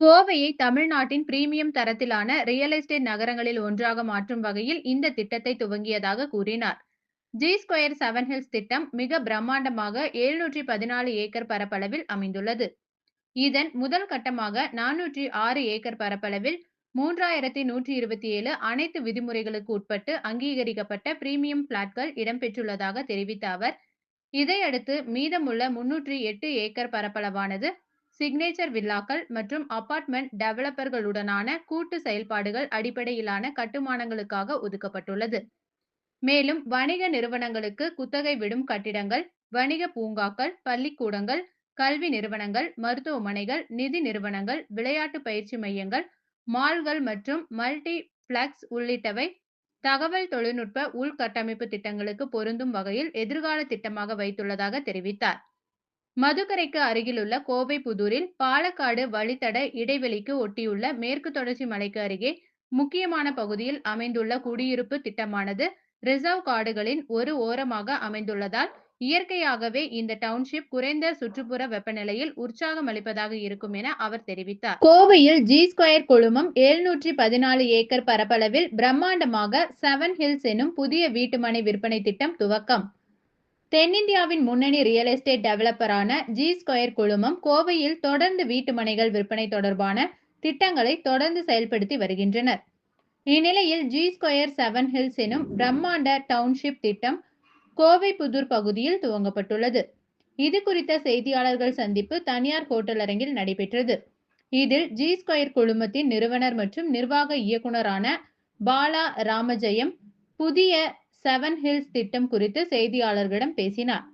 கோவையை தமிழ்நாட்டின் பிரீமியம் தரத்திலான ரியல் எஸ்டேட் நகரங்களில் ஒன்றாக மாற்றும் வகையில் இந்த திட்டத்தை துவங்கியதாக கூறினார். ஜி ஸ்கொயர் செவன் ஹில்ஸ் திட்டம் மிக பிரம்மாண்டமாக எழுநூற்றி பதினாலு ஏக்கர் பரப்பளவில் அமைந்துள்ளது. இதன் முதல் கட்டமாக நானூற்றி ஆறு ஏக்கர் பரப்பளவில் மூன்றாயிரத்தி நூற்றி இருபத்தி ஏழு அனைத்து விதிமுறைகளுக்கு உட்பட்டு அங்கீகரிக்கப்பட்ட பிரீமியம் பிளாட்கள் இடம்பெற்றுள்ளதாக தெரிவித்த அவர் இதையடுத்து மீதமுள்ள முன்னூற்றி எட்டு ஏக்கர் பரப்பளவானது சிக்னேச்சர் வில்லாக்கள் மற்றும் அபார்ட்மெண்ட் டெவலப்பர்களுடனான கூட்டு செயல்பாடுகள் அடிப்படையிலான கட்டுமானங்களுக்காக ஒதுக்கப்பட்டுள்ளது. மேலும் வணிக நிறுவனங்களுக்கு குத்தகை விடும் கட்டிடங்கள் வணிக பூங்காக்கள் பள்ளிக்கூடங்கள் கல்வி நிறுவனங்கள் மருத்துவமனைகள் நிதி நிறுவனங்கள் விளையாட்டு பயிற்சி மையங்கள் மால்கள் மற்றும் மல்டி பிளக்ஸ் உள்ளிட்டவை தகவல் தொழில்நுட்ப உள்கட்டமைப்பு திட்டங்களுக்கு பொருந்தும் வகையில் எதிர்கால திட்டமாக வைத்துள்ளதாக தெரிவித்தார். மதுக்கரைக்கு அருகிலுள்ள கோவை புதூரில் பாலக்காடு வழித்தட இடைவெளிக்கு ஒட்டியுள்ள மேற்கு தொடர்ச்சி மலைக்கு அருகே முக்கியமான பகுதியில் அமைந்துள்ள குடியிருப்பு திட்டமானது ரிசர்வ் காடுகளின் ஒரு ஓரமாக அமைந்துள்ளதால் இயற்கையாகவே இந்த டவுன்ஷிப் குறைந்த சுற்றுப்புற வெப்பநிலையில் உற்சாகம் அளிப்பதாக இருக்கும் என அவர் தெரிவித்தார். கோவையில் ஜி ஸ்கொயர் குழுமம் எழுநூற்றி பதினாலு ஏக்கர் பரப்பளவில் பிரம்மாண்டமாக செவன் ஹில்ஸ் எனும் புதிய வீட்டுமனை விற்பனை திட்டம் துவக்கம். தென்னிந்தியாவின் முன்னணி ரியல் எஸ்டேட் டெவலப்பரான ஜி ஸ்கொயர் குழுமம் கோவையில் தொடர்ந்து வீட்டுமனைகள் விற்பனை தொடர்பான திட்டங்களை தொடர்ந்து செயல்படுத்தி வருகின்றனர். இந்நிலையில் ஜி ஸ்கொயர் செவன் ஹில்ஸ் எனும் பிரம்மாண்ட டவுன்ஷிப் திட்டம் கோவை புதூர் பகுதியில் துவங்கப்பட்டுள்ளது. இது குறித்த செய்தியாளர்கள் சந்திப்பு தனியார் ஹோட்டல் அரங்கில் நடைபெற்றது. இதில் ஜி ஸ்கொயர் குழுமத்தின் நிறுவனர் மற்றும் நிர்வாக இயக்குனரான பாலா ராமஜெயம் புதிய செவன் ஹில்ஸ் திட்டம் குறித்து செய்தியாளர்களிடம் பேசினார்.